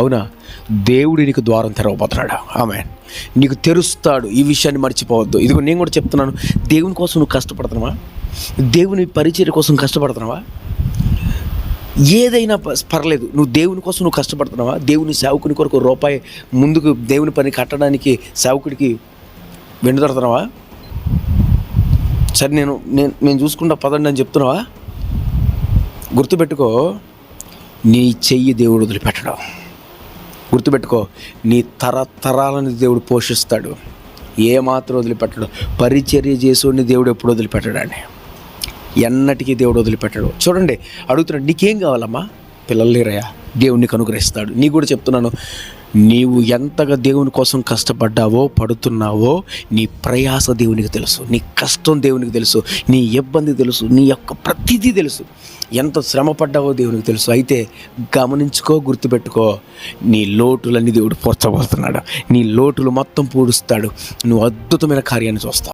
అవునా? దేవుడు నీకు ద్వారం తెరవబోతున్నాడు? ఆమె నీకు తెరుస్తాడు. ఈ విషయాన్ని మర్చిపోవద్దు. ఇదిగో నేను కూడా చెప్తున్నాను. దేవుని కోసం నువ్వు కష్టపడుతున్నావా? దేవుని పరిచర్య కోసం కష్టపడుతున్నావా? ఏదైనా ప- పర్లేదు. నువ్వు దేవుని కోసం నువ్వు కష్టపడుతున్నావా? దేవుని సేవకుని కొరకు రూపాయి ముందుకు దేవుని పని కట్టడానికి సేవకుడికి వెండుదడుతున్నావా సరే నేను నేను నేను చూసుకుంటా పదండి అని చెప్తున్నావా? గుర్తుపెట్టుకో. నీ చెయ్యి దేవుడు వదిలిపెట్టడం. గుర్తుపెట్టుకో నీ తరతరాలను దేవుడు పోషిస్తాడు. ఏ మాత్రం వదిలిపెట్టడు. పరిచర్య చేసుకుని దేవుడు ఎప్పుడు వదిలిపెట్టడాన్ని. ఎన్నటికీ దేవుడు వదిలిపెట్టడు. చూడండి అడుగుతున్నాడు నీకేం కావాలమ్మా? పిల్లలు లేరయ్యా. దేవుడిని కనుగ్రహిస్తాడు అనుగ్రహిస్తాడు. నీకు కూడా చెప్తున్నాను నీవు ఎంతగా దేవుని కోసం కష్టపడ్డావో పడుతున్నావో నీ ప్రయాస దేవునికి తెలుసు నీ కష్టం దేవునికి తెలుసు నీ ఇబ్బంది తెలుసు నీ యొక్క ప్రతిదీ తెలుసు. ఎంత శ్రమ పడ్డావో దేవునికి తెలుసు. అయితే గమనించుకో గుర్తుపెట్టుకో నీ లోటులన్నీ దేవుడు పూడ్చబోతున్నాడు నీ లోటులు మొత్తం పూడుస్తాడు. నువ్వు అద్భుతమైన కార్యాన్ని చూస్తావు.